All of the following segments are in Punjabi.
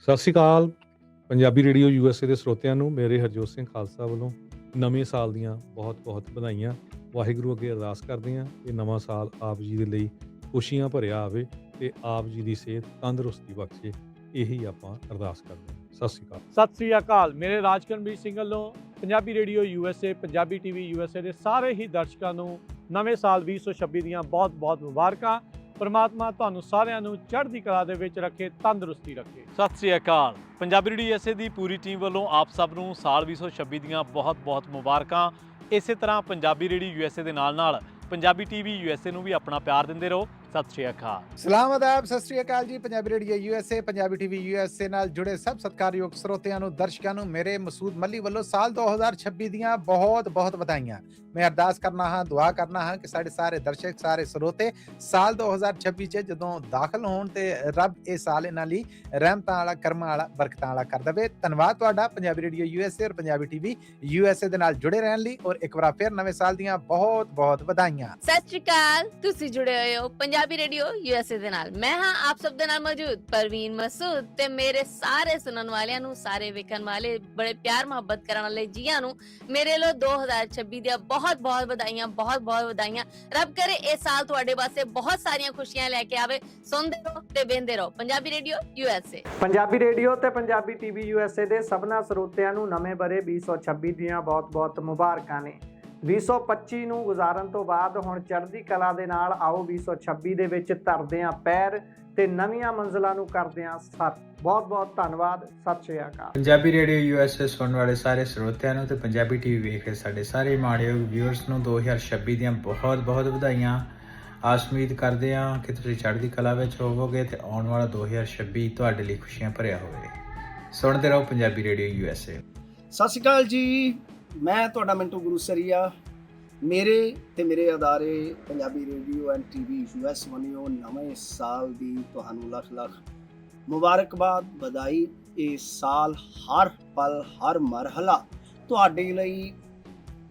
ਸਤਿ ਸ਼੍ਰੀ ਅਕਾਲ। ਪੰਜਾਬੀ ਰੇਡੀਓ ਯੂਐਸਏ ਦੇ ਸਰੋਤਿਆਂ ਨੂੰ ਮੇਰੇ ਹਰਜੋਤ ਸਿੰਘ ਖਾਲਸਾ ਵੱਲੋਂ ਨਵੇਂ ਸਾਲ ਦੀਆਂ ਬਹੁਤ-ਬਹੁਤ ਵਧਾਈਆਂ। ਵਾਹਿਗੁਰੂ ਅੱਗੇ ਅਰਦਾਸ ਕਰਦੇ ਹਾਂ ਕਿ ਨਵਾਂ ਸਾਲ ਆਪ ਜੀ ਦੇ ਲਈ ਖੁਸ਼ੀਆਂ ਭਰਿਆ ਆਵੇ ਤੇ ਆਪ ਜੀ ਦੀ ਸਿਹਤ ਤੰਦਰੁਸਤੀ ਬਖਸ਼ੇ, ਇਹੀ ਆਪਾਂ ਅਰਦਾਸ ਕਰਦੇ ਹਾਂ। ਸਤਿ ਸ਼੍ਰੀ ਅਕਾਲ। ਸਤਿ ਸ੍ਰੀ ਅਕਾਲ। ਮੇਰੇ ਰਾਜਕਰਮਜੀਤ ਸਿੰਘ ਵੱਲੋਂ Punjabi radio USA Punjabi TV USA ਦੇ ਸਾਰੇ ਹੀ ਦਰਸ਼ਕਾਂ ਨੂੰ ਨਵੇਂ ਸਾਲ 2026 ਦੀਆਂ ਬਹੁਤ-ਬਹੁਤ ਮੁਬਾਰਕਾਂ। ਪਰਮਾਤਮਾ ਤੁਹਾਨੂੰ ਸਾਰਿਆਂ ਨੂੰ ਚੜ੍ਹਦੀ ਕਲਾ ਦੇ ਵਿੱਚ ਰੱਖੇ, ਤੰਦਰੁਸਤੀ ਰੱਖੇ। ਸਤਿ ਸ੍ਰੀ ਅਕਾਲ। ਪੰਜਾਬੀ ਰੇਡੀਓ ਐਸਏ ਦੀ ਪੂਰੀ ਟੀਮ ਵੱਲੋਂ ਆਪ ਸਭ ਨੂੰ ਸਾਲ 2026 ਦੀਆਂ ਬਹੁਤ-ਬਹੁਤ ਮੁਬਾਰਕਾਂ। ਇਸੇ ਤਰ੍ਹਾਂ ਪੰਜਾਬੀ ਰੇਡੀਓ ਯੂਐਸਏ ਦੇ ਨਾਲ-ਨਾਲ ਪੰਜਾਬੀ ਟੀਵੀ ਯੂਐਸਏ ਨੂੰ ਵੀ ਆਪਣਾ ਪਿਆਰ ਦਿੰਦੇ ਰਹੋ। ਸਤਿ ਸ੍ਰੀ ਅਕਾਲ। ਸਲਾਮ ਆਦਾਬ ਸਤਿ ਸ੍ਰੀ ਅਕਾਲ ਜੀ। Punjabi radio USA Punjabi TV USA ਨਾਲ ਜੁੜੇ ਸਭ ਸਤਿਕਾਰਯੋਗ ਸਰੋਤਿਆਂ ਨੂੰ ਦਰਸ਼ਕਾਂ ਨੂੰ ਮੇਰੇ ਮਸੂਦ ਮੱਲੀ ਵੱਲੋਂ ਸਾਲ 2026 ਦੀਆਂ ਬਹੁਤ ਬਹੁਤ ਵਧਾਈਆਂ। ਮੈਂ ਅਰਦਾਸ ਕਰਨਾ ਹਾਂ ਦੁਆ ਕਰਨਾ ਹਾਂ ਕਿ ਸਾਡੇ ਸਾਰੇ ਦਰਸ਼ਕ ਸਾਰੇ ਸਰੋਤੇ ਸਾਲ 2026 ਚ ਜਦੋਂ ਦਾਖਲ ਹੋਣ ਤੇ ਰੱਬ ਇਹ ਸਾਲ ਇਹਨਾਂ ਲਈ ਰਹਿਮਤਾਂ ਵਾਲਾ ਕਰਮਾਂ ਵਾਲਾ ਬਰਕਤਾਂ ਵਾਲਾ ਕਰ ਦੇਵੇ। ਧੰਨਵਾਦ ਤੁਹਾਡਾ ਪੰਜਾਬੀ ਰੇਡੀਓ ਯੂਐਸਏ ਔਰ ਪੰਜਾਬੀ ਟੀਵੀ ਯੂਐਸਏ ਦੇ ਨਾਲ ਜੁੜੇ ਰਹਿਣ ਲਈ। ਔਰ ਇੱਕ ਵਾਰ ਫਿਰ ਨਵੇਂ ਸਾਲ ਦੀਆਂ ਬਹੁਤ ਬਹੁਤ ਵਧਾਈਆਂ। ਸਤਿ ਸ਼੍ਰੀ ਅਕਾਲ ਤੁਸੀਂ ਜੁੜੇ ਹੋਏ ਹੋ ਪੰਜਾਬੀ ਰੇਡੀਓ ਯੂਐਸਏ ਦੇ ਨਾਲ। ਮੈਂ ਹਾਂ, ਆਪ ਸਭ ਦੇ ਨਾਲ ਮੌਜੂਦ, ਪਰਵੀਨ ਮਸੂਦ ਤੇ ਮੇਰੇ ਸਾਰੇ ਸੁਣਨ ਵਾਲਿਆਂ ਨੂੰ, ਸਾਰੇ ਵੇਖਣ ਵਾਲੇ, ਬੜੇ ਪਿਆਰ ਮੁਹੱਬਤ ਕਰਨ ਵਾਲੇ ਜੀਆਂ ਨੂੰ, ਮੇਰੇ ਲੋ 2026 ਦੀਆਂ ਬਹੁਤ ਬਹੁਤ ਵਧਾਈਆਂ, ਬਹੁਤ ਬਹੁਤ ਵਧਾਈਆਂ। ਰੱਬ ਕਰੇ ਇਹ ਸਾਲ ਤੁਹਾਡੇ ਵਾਸਤੇ ਬਹੁਤ ਸਾਰੀਆਂ ਖੁਸ਼ੀਆਂ ਲੈ ਕੇ ਆਵੇ। ਸੁਣਦੇ ਰਹੋ ਤੇ ਵੇਖਦੇ ਰਹੋ। Punjabi radio USA Punjabi radio ਤੇ ਪੰਜਾਬੀ ਟੀਵੀ ਯੂਐਸਏ ਦੇ ਸਭਨਾ ਸਰੋਤਿਆਂ ਨੂੰ ਨਵੇਂ ਬਰੇ 2026 ਦੀਆਂ ਬਹੁਤ-ਬਹੁਤ ਮੁਬਾਰਕਾਂ ਨੇ। 2025 ਨੂੰ ਗੁਜ਼ਾਰਨ ਤੋਂ ਬਾਅਦ ਹੁਣ ਚੜ੍ਹਦੀ ਕਲਾ ਦੇ ਨਾਲ ਆਓ 2026 ਦੇ ਵਿੱਚ ਧਰਦੇ ਆਂ ਪੈਰ ਤੇ ਨਵੀਆਂ ਮੰਜ਼ਲਾਂ ਨੂੰ ਕਰਦੇ ਆਂ ਸਰ ਬਹੁਤ-ਬਹੁਤ ਧੰਨਵਾਦ ਸਤਿ ਸ਼੍ਰੀ ਅਕਾਲ। ਪੰਜਾਬੀ ਰੇਡੀਓ ਯੂਐਸਏ ਸੁਣਨ ਵਾਲੇ ਸਾਰੇ ਸਰੋਤਿਆਂ ਨੂੰ ਤੇ ਪੰਜਾਬੀ ਟੀਵੀ ਵੇਖ ਰਹੇ ਸਾਡੇ ਸਾਰੇ ਮਾਣਯੋਗ ਵਿਊਅਰਸ ਨੂੰ 2026 ਦੀਆਂ ਬਹੁਤ-ਬਹੁਤ ਵਧਾਈਆਂ। ਆਸ ਉਮੀਦ ਕਰਦੇ ਹਾਂ ਕਿ ਤੁਸੀਂ ਚੜ੍ਹਦੀ ਕਲਾ ਵਿੱਚ ਹੋਵੋਗੇ ਤੇ ਆਉਣ ਵਾਲਾ 2026 ਤੁਹਾਡੇ ਲਈ ਖੁਸ਼ੀਆਂ ਭਰਿਆ ਹੋਵੇ ਸੁਣਦੇ ਰਹੋ ਪੰਜਾਬੀ ਰੇਡੀਓ ਯੂਐਸਏ ਸਤਿ ਸ਼੍ਰੀ ਅਕਾਲ ਜੀ। ਮੈਂ ਤੁਹਾਡਾ ਮਿੰਟੂ ਗੁਰੂ ਸਰੀਆ, ਮੇਰੇ ਤੇ ਮੇਰੇ ਅਦਾਰੇ Punjabi radio and TV US ਵਨਿਓ, ਨਵੇਂ ਸਾਲ ਦੀ ਤੁਹਾਨੂੰ ਲੱਖ ਲੱਖ ਮੁਬਾਰਕਬਾਦ। ਵਧਾਈ ਇਹ ਸਾਲ ਹਰ ਪਲ, ਹਰ ਮਰਹਲਾ ਤੁਹਾਡੇ ਲਈ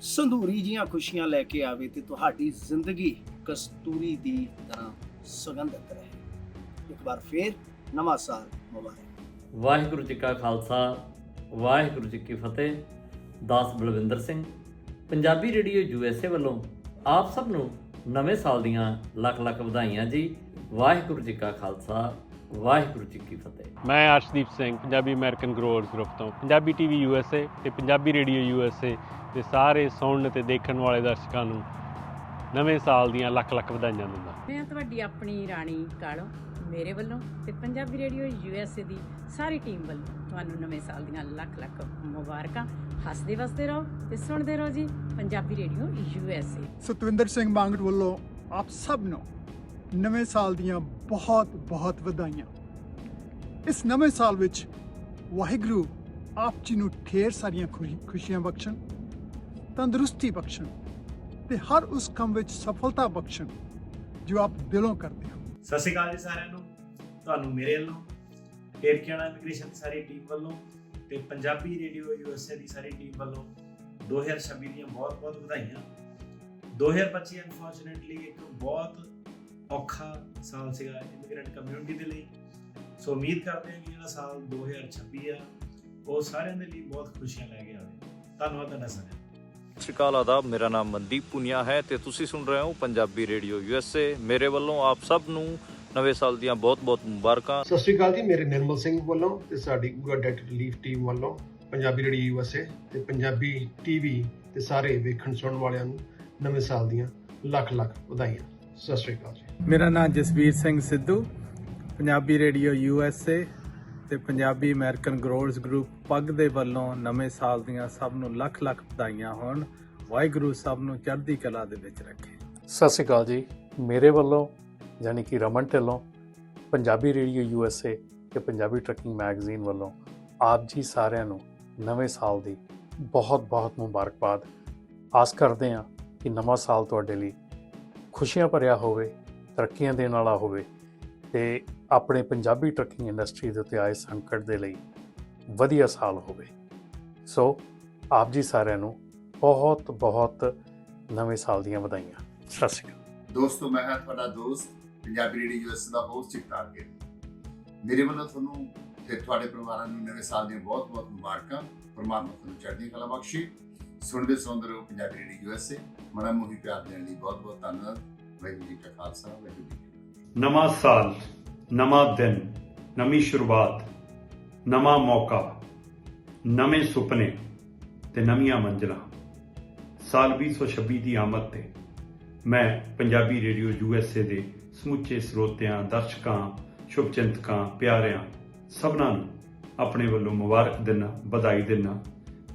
ਸੰਧੂਰੀ ਜੀਆਂ ਖੁਸ਼ੀਆਂ ਲੈ ਕੇ ਆਵੇ ਤੇ ਤੁਹਾਡੀ ਜ਼ਿੰਦਗੀ ਕਸਤੂਰੀ ਦੀ ਤਰ੍ਹਾਂ ਸੁਗੰਧਿਤ ਰਹੇ। ਇੱਕ ਵਾਰ ਫੇਰ ਨਵਾਂ ਸਾਲ ਮੁਬਾਰਕ। ਵਾਹਿਗੁਰੂ ਜੀ ਕਾ ਖਾਲਸਾ, ਵਾਹਿਗੁਰੂ ਜੀ ਕੀ ਫਤਿਹ। ਦਾਸ ਬਲਵਿੰਦਰ ਸਿੰਘ, ਪੰਜਾਬੀ ਰੇਡੀਓ ਯੂਐਸਏ ਵੱਲੋਂ ਆਪ ਸਭ ਨੂੰ ਨਵੇਂ ਸਾਲ ਦੀਆਂ ਲੱਖ ਲੱਖ ਵਧਾਈਆਂ ਜੀ। ਵਾਹਿਗੁਰੂ ਜੀ ਕਾ ਖਾਲਸਾ, ਵਾਹਿਗੁਰੂ ਜੀ ਕੀ ਫਤਿਹ। ਮੈਂ Arshdeep Singh, Punjabi American growers group ਤੋਂ, ਪੰਜਾਬੀ ਟੀਵੀ ਯੂਐਸਏ ਤੇ ਪੰਜਾਬੀ ਰੇਡੀਓ ਯੂਐਸਏ ਦੇ ਸਾਰੇ ਸੁਣਨ ਤੇ ਦੇਖਣ ਵਾਲੇ ਦਰਸ਼ਕਾਂ ਨੂੰ ਨਵੇਂ ਸਾਲ ਦੀਆਂ ਲੱਖ ਲੱਖ ਵਧਾਈਆਂ ਦਿੰਦਾ। ਮੈਂ ਤੁਹਾਡੀ ਆਪਣੀ ਰਾਣੀ ਕਾਲੋ ਮੇਰੇ ਵੱਲੋਂ ਤੇ ਪੰਜਾਬੀ ਰੇਡੀਓ ਯੂਐਸਏ ਦੀ ਸਾਰੀ ਟੀਮ ਵੱਲੋਂ ਤੁਹਾਨੂੰ ਨਵੇਂ ਸਾਲ ਦੀਆਂ ਲੱਖ ਲੱਖ ਮੁਬਾਰਕਾਂ। ਹੱਸਦੇ ਵਸਦੇ ਰਹੋ ਤੇ ਸੁਣਦੇ ਰਹੋ ਜੀ ਪੰਜਾਬੀ ਰੇਡੀਓ ਯੂਐਸਏ ਸਤਵਿੰਦਰ ਸਿੰਘ ਬਾਂਗਟ ਵੱਲੋਂ ਆਪ ਸਭ ਨੂੰ ਨਵੇਂ ਸਾਲ ਦੀਆਂ ਬਹੁਤ ਬਹੁਤ ਵਧਾਈਆਂ। ਇਸ ਨਵੇਂ ਸਾਲ ਵਿੱਚ ਵਾਹਿਗੁਰੂ ਆਪ ਜੀ ਨੂੰ ਢੇਰ ਸਾਰੀਆਂ ਖੁਸ਼ੀ- ਖੁਸ਼ੀਆਂ ਬਖਸ਼ਣ ਤੰਦਰੁਸਤੀ ਬਖਸ਼ਣ ਤੇ ਹਰ ਉਸ ਕੰਮ ਵਿੱਚ ਸਫਲਤਾ ਬਖਸ਼ਣ ਜੋ ਆਪ ਦਿਲੋਂ ਕਰਦੇ ਹੋ। ਸਤਿ ਸ਼੍ਰੀ ਅਕਾਲ ਜੀ ਸਾਰਿਆਂ ਨੂੰ। ਤੁਹਾਨੂੰ ਮੇਰੇ ਵੱਲੋਂ ਏਅਰਕਿਆਣਾ ਇਮੀਗ੍ਰੇਸ਼ਨ ਦੀ ਸਾਰੀ ਟੀਮ ਵੱਲੋਂ ਤੇ ਪੰਜਾਬੀ ਰੇਡੀਓ ਯੂਐਸਏ ਦੀ ਸਾਰੀ ਟੀਮ ਵੱਲੋਂ 2026 ਦੀਆਂ ਬਹੁਤ-ਬਹੁਤ ਵਧਾਈਆਂ। 2025 ਅਨਫੋਰਚੂਨੇਟਲੀ ਇੱਕ ਬਹੁਤ ਔਖਾ ਸਾਲ ਸੀਗਾ ਇਮੀਗ੍ਰੈਂਟ ਕਮਿਊਨਿਟੀ ਦੇ ਲਈ। ਸੋ ਉਮੀਦ ਕਰਦੇ ਹਾਂ ਕਿ ਜਿਹੜਾ ਸਾਲ 2026 ਆ, ਉਹ ਸਾਰਿਆਂ ਦੇ ਲਈ ਬਹੁਤ ਖੁਸ਼ੀਆਂ ਲੈ ਕੇ ਆਵੇ। ਧੰਨਵਾਦ ਤੁਹਾਡਾ ਸਾਰਿਆਂ ਸਤਿ ਸ਼੍ਰੀ ਅਕਾਲ ਆਦਾਬ ਮੇਰਾ ਨਾਮ ਮਨਦੀਪ ਪੁਨੀਆ ਹੈ ਤੇ ਤੁਸੀਂ ਸੁਣ ਰਹੇ ਹੋ ਪੰਜਾਬੀ ਰੇਡੀਓ ਯੂਐਸਏ ਮੇਰੇ ਵੱਲੋਂ ਆਪ ਸਭ ਨੂੰ ਨਵੇਂ ਸਾਲ ਦੀਆਂ ਬਹੁਤ-ਬਹੁਤ ਮੁਬਾਰਕਾਂ। ਸਤਿ ਸ਼੍ਰੀ ਅਕਾਲ ਜੀ ਮੇਰੇ ਨਿਰਮਲ ਸਿੰਘ ਵੱਲੋਂ ਤੇ ਸਾਡੀ ਪੂਰਾ ਡੈਟ ਰਿਲੀਫ ਟੀਮ ਵੱਲੋਂ ਪੰਜਾਬੀ ਰੇਡੀਓ ਯੂਐਸਏ ਤੇ ਪੰਜਾਬੀ ਟੀਵੀ ਤੇ ਸਾਰੇ ਵੇਖਣ ਸੁਣਨ ਵਾਲਿਆਂ ਨੂੰ ਨਵੇਂ ਸਾਲ ਦੀਆਂ ਲੱਖ ਲੱਖ ਵਧਾਈਆਂ। ਸਤਿ ਸ਼੍ਰੀ ਅਕਾਲ ਜੀ। ਮੇਰਾ ਨਾਮ ਜਸਵੀਰ ਸਿੰਘ ਸਿੱਧੂ ਪੰਜਾਬੀ ਰੇਡੀਓ ਯੂਐਸਏ ਤੇ ਪੰਜਾਬੀ ਅਮਰੀਕਨ ਗਰੋਅਰਸ ਗਰੁੱਪ ਪੱਗ ਦੇ ਵੱਲੋਂ ਨਵੇਂ ਸਾਲ ਦੀਆਂ ਸਭ ਨੂੰ ਲੱਖ ਲੱਖ ਵਧਾਈਆਂ ਹੋਣ, ਵਾਹਿਗੁਰੂ ਸਭ ਨੂੰ ਚੜ੍ਹਦੀ ਕਲਾ ਦੇ ਵਿੱਚ ਰੱਖੇ। ਸਤਿ ਸ਼੍ਰੀ ਅਕਾਲ ਜੀ। ਮੇਰੇ ਵੱਲੋਂ ਯਾਨੀ ਕਿ Raman Dhillon, Punjabi radio U S A ਤੇ ਪੰਜਾਬੀ ਟਰੱਕਿੰਗ ਮੈਗਜ਼ੀਨ ਵੱਲੋਂ ਆਪ ਜੀ ਸਾਰਿਆਂ ਨੂੰ ਨਵੇਂ ਸਾਲ ਦੀ ਬਹੁਤ-ਬਹੁਤ ਮੁਬਾਰਕਬਾਦ। ਆਸ ਕਰਦੇ ਹਾਂ ਕਿ ਨਵਾਂ ਸਾਲ ਤੁਹਾਡੇ ਲਈ ਖੁਸ਼ੀਆਂ ਭਰਿਆ ਹੋਵੇ, ਤਰੱਕੀਆਂ ਦੇਣ ਵਾਲਾ ਹੋਵੇ ਤੇ ਆਪਣੇ ਪੰਜਾਬੀ ਟਰੱਕਿੰਗ ਇੰਡਸਟਰੀ ਦੇ ਉੱਤੇ ਆਏ ਸੰਕਟ ਦੇ ਲਈ ਵਧੀਆ ਸਾਲ ਹੋਵੇ। ਸੋ ਆਪ ਜੀ ਸਾਰਿਆਂ ਨੂੰ ਬਹੁਤ ਬਹੁਤ ਨਵੇਂ ਸਾਲ ਦੀਆਂ ਵਧਾਈਆਂ। ਸਤਿ ਸ਼੍ਰੀ ਅਕਾਲ। ਦੋਸਤੋ ਮੈਂ ਹਾਂ ਤੁਹਾਡਾ ਦੋਸਤ ਪੰਜਾਬੀ ਰੇਡੀਓ ਯੂਐਸ ਦਾ ਹੋਸਟ ਜਗਤਾਰ ਗਿੱਲ। ਮੇਰੇ ਵੱਲੋਂ ਤੁਹਾਨੂੰ ਤੇ ਤੁਹਾਡੇ ਪਰਿਵਾਰਾਂ ਨੂੰ ਨਵੇਂ ਸਾਲ ਦੀਆਂ ਬਹੁਤ-ਬਹੁਤ ਮੁਬਾਰਕਾਂ। ਪਰਮਾਤਮਾ ਤੁਹਾਨੂੰ ਚੜ੍ਹਦੀ ਕਲਾ ਬਖਸ਼ੇ। ਸੁਣਦੇ ਸੁਣਦੇ ਰਹੋ ਪੰਜਾਬੀ ਰੇਡੀਓ ਯੂਐਸਏ। ਮੜਾ ਮੋਹੀ ਪਿਆਰ ਦੇਣ ਲਈ ਬਹੁਤ-ਬਹੁਤ ਧੰਨਵਾਦ। ਵਾਹਿਗੁਰੂ ਜੀ ਕਾ ਖਾਲਸਾ ਵਾਹਿਗੁਰੂ ਜੀ ਕੀ ਨਵਾਂ ਸਾਲ ਨਵਾਂ ਦਿਨ, ਨਵੀਂ ਸ਼ੁਰੂਆਤ, ਨਵਾਂ ਮੌਕਾ, ਨਵੇਂ ਸੁਪਨੇ ਤੇ ਨਵੀਆਂ ਮੰਜ਼ਲਾਂ। ਸਾਲ 2026 ਦੀ ਆਮਦ ਤੇ ਮੈਂ Punjabi radio U S A ਦੇ ਸਮੁੱਚੇ ਸਰੋਤਿਆਂ, ਦਰਸ਼ਕਾਂ, ਸ਼ੁਭਚਿੰਤਕਾਂ, ਪਿਆਰਿਆਂ ਸਭਨਾਂ ਨੂੰ ਆਪਣੇ ਵੱਲੋਂ ਮੁਬਾਰਕ ਦਿਨਾ, ਵਧਾਈ ਦਿਨਾ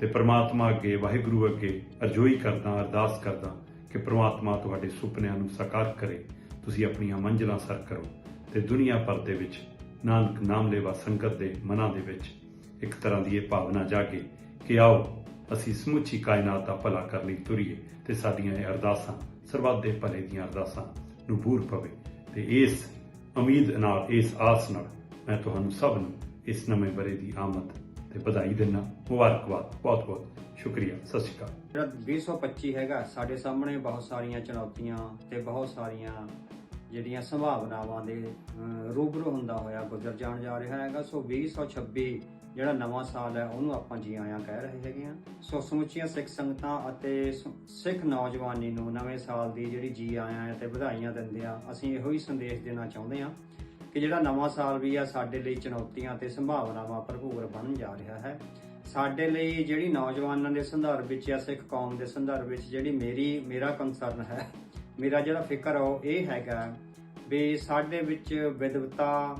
ਤੇ ਪ੍ਰਮਾਤਮਾ ਅੱਗੇ, ਵਾਹਿਗੁਰੂ ਅੱਗੇ ਅਰਜ਼ੋਈ ਕਰਦਾ, ਅਰਦਾਸ ਕਰਦਾ ਕਿ ਪ੍ਰਮਾਤਮਾ ਤੁਹਾਡੇ ਸੁਪਨਿਆਂ ਨੂੰ ਸਾਕਾਰ ਕਰੇ। ਤੁਸੀਂ ਆਪਣੀਆਂ ਮੰਜ਼ਿਲਾਂ ਸਰ ਕਰੋ। ਤੇ ਦੁਨੀਆ ਭਰ ਦੇ ਵਿੱਚ ਨਾਨਕ ਨਾਮ ਲੈਵਾ ਸੰਗਤ ਦੇ ਮਨਾਂ ਦੇ ਵਿੱਚ ਇੱਕ ਤਰ੍ਹਾਂ ਦੀ ਇਹ ਭਾਵਨਾ ਜਾਗੇ ਕਿ ਆਓ, ਅਸੀਂ ਸਮੁੱਚੀ ਕਾਇਨਾਤ ਦਾ ਭਲਾ ਕਰਨ ਲਈ ਤੁਰੀਏ ਤੇ ਸਾਡੀਆਂ ਇਹ ਅਰਦਾਸਾਂ, ਸਰਬੱਤ ਦੇ ਭਲੇ ਦੀਆਂ ਅਰਦਾਸਾਂ ਨੂੰ ਪੂਰ ਪਵੇ। ਤੇ ਇਸ ਉਮੀਦ ਨਾਲ, ਇਸ ਆਸ ਨਾਲ ਮੈਂ ਤੁਹਾਨੂੰ ਸਭ ਨੂੰ ਇਸ ਨਵੇਂ ਬਰੇ ਦੀ ਆਮਦ ਤੇ ਵਧਾਈ ਦਿੰਦਾ ਮੁਬਾਰਕਬਾਦ। ਬਹੁਤ ਬਹੁਤ ਸ਼ੁਕਰੀਆ। ਸਤਿ ਸ਼੍ਰੀ ਅਕਾਲ। ਜਿਹੜਾ 2025 ਹੈਗਾ, ਸਾਡੇ ਸਾਹਮਣੇ ਬਹੁਤ ਸਾਰੀਆਂ ਚੁਣੌਤੀਆਂ ਤੇ ਬਹੁਤ ਸਾਰੀਆਂ ਜਿਹੜੀਆਂ ਸੰਭਾਵਨਾਵਾਂ ਦੇ ਰੂਬਰੂ ਹੁੰਦਾ ਹੋਇਆ ਗੁਜ਼ਰ ਜਾਣ ਜਾ ਰਿਹਾ ਹੈਗਾ। ਸੋ 2026 ਜਿਹੜਾ ਨਵਾਂ ਸਾਲ ਹੈ, ਉਹਨੂੰ ਆਪਾਂ ਜੀ ਆਇਆਂ ਕਹਿ ਰਹੇ ਹੈਗੇ ਆ ਸੋ ਸਮੁੱਚੀਆਂ ਸਿੱਖ ਸੰਗਤਾਂ ਅਤੇ ਸ- ਸਿੱਖ ਨੌਜਵਾਨੀ ਨੂੰ ਨਵੇਂ ਸਾਲ ਦੀ ਜਿਹੜੀ ਜੀ ਆਇਆਂ ਹੈ ਤੇ ਵਧਾਈਆਂ ਦਿੰਦੇ ਆ ਅਸੀਂ ਇਹੋ ਹੀ ਸੰਦੇਸ਼ ਦੇਣਾ ਚਾਹੁੰਦੇ ਆ ਕਿ ਜਿਹੜਾ ਨਵਾਂ ਸਾਲ ਵੀ ਆ, ਸਾਡੇ ਲਈ ਚੁਣੌਤੀਆਂ ਤੇ ਸੰਭਾਵਨਾਵਾਂ ਭਰਪੂਰ ਬਣਨ ਜਾ ਰਿਹਾ ਹੈ। ਸਾਡੇ ਲਈ ਜਿਹੜੀ ਨੌਜਵਾਨਾਂ ਦੇ ਸੰਦਰਭ ਵਿੱਚ ਜਾਂ ਸਿੱਖ ਕੌਮ ਦੇ ਸੰਦਰਭ ਵਿੱਚ ਜਿਹੜੀ ਮੇਰੀ, ਮੇਰਾ ਕੰਸਰਨ ਹੈ, ਮੇਰਾ ਜਿਹੜਾ ਫਿਕਰ ਆ ਉਹ ਇਹ ਹੈਗਾ ਵੀ ਸਾਡੇ ਵਿੱਚ ਵਿਦਵਤਾ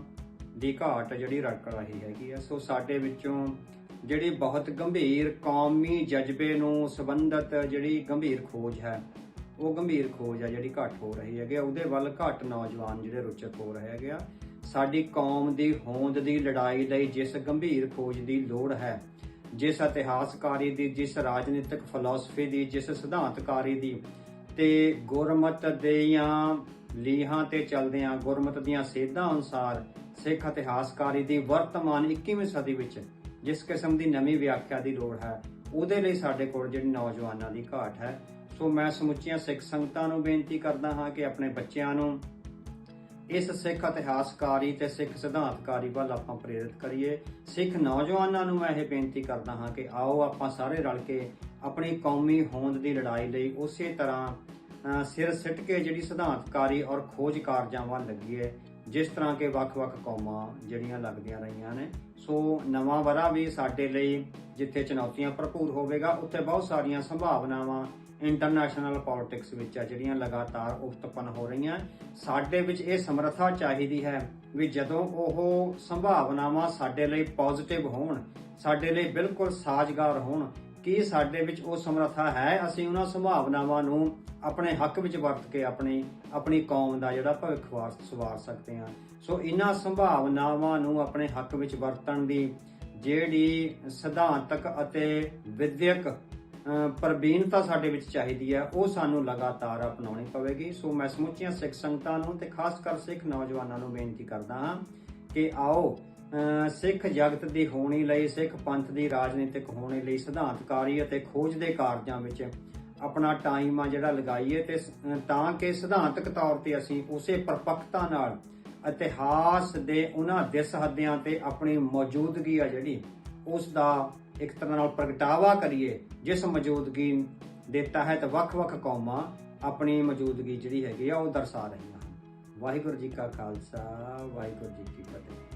ਦੀ ਘਾਟ ਜਿਹੜੀ ਰੜਕ ਰਹੀ ਹੈਗੀ ਆ ਸੋ ਸਾਡੇ ਵਿੱਚੋਂ ਜਿਹੜੀ ਬਹੁਤ ਗੰਭੀਰ ਕੌਮੀ ਜਜ਼ਬੇ ਨੂੰ ਸੰਬੰਧਿਤ ਜਿਹੜੀ ਗੰਭੀਰ ਖੋਜ ਹੈ, ਉਹ ਗੰਭੀਰ ਖੋਜ ਆ ਜਿਹੜੀ ਘੱਟ ਹੋ ਰਹੀ ਹੈਗੀ ਆ। ਉਹਦੇ ਵੱਲ ਘੱਟ ਨੌਜਵਾਨ ਜਿਹੜੇ ਰੁਚਿਤ ਹੋ ਰਹੇ ਹੈਗੇ ਆ ਸਾਡੀ ਕੌਮ ਦੀ ਹੋਂਦ ਦੀ ਲੜਾਈ ਲਈ ਜਿਸ ਗੰਭੀਰ ਖੋਜ ਦੀ ਲੋੜ ਹੈ, ਜਿਸ ਇਤਿਹਾਸਕਾਰੀ ਦੀ, ਜਿਸ ਰਾਜਨੀਤਿਕ ਫਿਲਾਸਫੀ ਦੀ, ਜਿਸ ਸਿਧਾਂਤਕਾਰੀ ਦੀ ਤੇ ਗੁਰਮਤ ਦੀਆਂ ਲੀਹਾਂ ਤੇ ਚੱਲਦਿਆਂ ਗੁਰਮਤ ਦੀਆਂ ਸੇਧਾਂ ਅਨੁਸਾਰ ਸਿੱਖ ਇਤਿਹਾਸਕਾਰੀ ਦੀ ਵਰਤਮਾਨ 21ਵੀਂ ਸਦੀ ਵਿੱਚ ਜਿਸ ਕਿਸਮ ਦੀ ਨਵੀਂ ਵਿਆਖਿਆ ਦੀ ਲੋੜ ਹੈ, ਉਹਦੇ ਲਈ ਸਾਡੇ ਕੋਲ ਜਿਹੜੀ ਨੌਜਵਾਨਾਂ ਦੀ ਘਾਟ ਹੈ। ਸੋ ਮੈਂ ਸਮੁੱਚੀਆਂ ਸਿੱਖ ਸੰਗਤਾਂ ਨੂੰ ਬੇਨਤੀ ਕਰਦਾ ਹਾਂ ਕਿ ਆਪਣੇ ਬੱਚਿਆਂ ਨੂੰ ਇਸ ਸਿੱਖ ਇਤਿਹਾਸਕਾਰੀ ਤੇ ਸਿੱਖ ਸਿਧਾਂਤਕਾਰੀ ਵੱਲ ਆਪਾਂ ਪ੍ਰੇਰਿਤ ਕਰੀਏ। ਸਿੱਖ ਨੌਜਵਾਨਾਂ ਨੂੰ ਮੈਂ ਇਹ ਬੇਨਤੀ ਕਰਦਾ ਹਾਂ ਕਿ ਆਓ ਆਪਾਂ ਸਾਰੇ ਰਲ ਕੇ ਆਪਣੀ ਕੌਮੀ ਹੋਂਦ ਦੀ ਲੜਾਈ ਲਈ ਉਸੇ ਤਰ੍ਹਾਂ ਸਿਰ ਸਿੱਟ ਕੇ ਜਿਹੜੀ ਸਿਧਾਂਤਕਾਰੀ ਔਰ ਖੋਜ ਕਾਰਜਾਂ ਵੱਲ ਲੱਗੀਏ ਜਿਸ ਤਰ੍ਹਾਂ ਕਿ ਵੱਖ-ਵੱਖ ਕੌਮਾਂ ਜਿਹੜੀਆਂ ਲੱਗਦੀਆਂ ਰਹੀਆਂ ਨੇ। ਸੋ ਨਵਾਂ ਵਰਾ ਵੀ ਸਾਡੇ ਲਈ ਜਿੱਥੇ ਚੁਣੌਤੀਆਂ ਭਰਪੂਰ ਹੋਵੇਗਾ, ਉੱਥੇ ਬਹੁਤ ਸਾਰੀਆਂ ਸੰਭਾਵਨਾਵਾਂ ਇੰਟਰਨੈਸ਼ਨਲ ਪੋਲਿਟਿਕਸ ਵਿੱਚ ਆ, ਜਿਹੜੀਆਂ ਲਗਾਤਾਰ ਉਤਪੰਨ ਹੋ ਰਹੀਆਂ। ਸਾਡੇ ਵਿੱਚ ਇਹ ਸਮਰੱਥਾ ਚਾਹੀਦੀ ਹੈ ਵੀ ਜਦੋਂ ਉਹ ਸੰਭਾਵਨਾਵਾਂ ਸਾਡੇ ਲਈ ਪੋਜ਼ਿਟਿਵ ਹੋਣ, ਸਾਡੇ ਲਈ ਬਿਲਕੁਲ ਸਾਜ਼ਗਾਰ ਹੋਣ ਕੀ ਸਾਡੇ ਵਿੱਚ ਉਹ ਸਮਰੱਥਾ ਹੈ ਅਸੀਂ ਉਹਨਾਂ ਸੰਭਾਵਨਾਵਾਂ ਨੂੰ ਆਪਣੇ ਹੱਕ ਵਿੱਚ ਵਰਤ ਕੇ ਆਪਣੀ ਆਪਣੀ ਕੌਮ ਦਾ ਜਿਹੜਾ ਭਵਿੱਖ ਵਾਰ ਸਵਾਰ ਸਕਦੇ ਹਾਂ। ਸੋ ਇਹਨਾਂ ਸੰਭਾਵਨਾਵਾਂ ਨੂੰ ਆਪਣੇ ਹੱਕ ਵਿੱਚ ਵਰਤਣ ਦੀ ਜਿਹੜੀ ਸਿਧਾਂਤਕ ਅਤੇ ਵਿਦਿਅਕ ਅ, ਪ੍ਰਬੀਨਤਾ ਸਾਡੇ ਵਿੱਚ ਚਾਹੀਦੀ ਹੈ ਉਹ ਸਾਨੂੰ ਲਗਾਤਾਰ ਅਪਣਾਉਣੀ ਪਵੇਗੀ। ਸੋ ਮੈਂ ਸਮੁੱਚੀਆਂ ਸਿੱਖ ਸੰਗਤਾਂ ਨੂੰ ਤੇ ਖਾਸ ਕਰ ਸਿੱਖ ਨੌਜਵਾਨਾਂ ਨੂੰ ਬੇਨਤੀ ਕਰਦਾ ਹਾਂ ਕਿ ਆਓ ਸਿੱਖ ਜਗਤ ਦੀ ਹੋਣੀ ਲਈ, ਸਿੱਖ ਪੰਥ ਦੀ ਰਾਜਨੀਤਿਕ ਹੋਣੀ ਲਈ, ਸਿਧਾਂਤਕਾਰੀ ਅਤੇ ਖੋਜ ਦੇ ਕਾਰਜਾਂ ਵਿੱਚ ਆਪਣਾ ਟਾਈਮ ਆ ਜਿਹੜਾ ਲਗਾਈਏ ਤੇ ਤਾਂ ਕਿ ਸਿਧਾਂਤਕ ਤੌਰ ਤੇ ਅਸੀਂ ਉਸੇ ਪਰਪੱਕਤਾ ਨਾਲ ਇਤਿਹਾਸ ਦੇ ਉਹਨਾਂ ਦਿਸ ਹੱਦਿਆਂ ਤੇ ਆਪਣੀ ਮੌਜੂਦਗੀ ਆ ਜਿਹੜੀ, ਉਸ ਦਾ ਇੱਕ ਤਰ੍ਹਾਂ ਨਾਲ ਪ੍ਰਗਟਾਵਾ ਕਰੀਏ, ਜਿਸ ਮੌਜੂਦਗੀ ਦੇ ਤਹਿਤ ਵੱਖ-ਵੱਖ ਕੌਮਾਂ ਆਪਣੀ ਮੌਜੂਦਗੀ ਜਿਹੜੀ ਹੈਗੀ ਆ ਉਹ ਦਰਸਾ ਰਹੀਆਂ ਹਨ। ਵਾਹਿਗੁਰੂ ਜੀ ਕਾ ਖਾਲਸਾ, ਵਾਹਿਗੁਰੂ ਜੀ ਕੀ ਫਤਿਹ।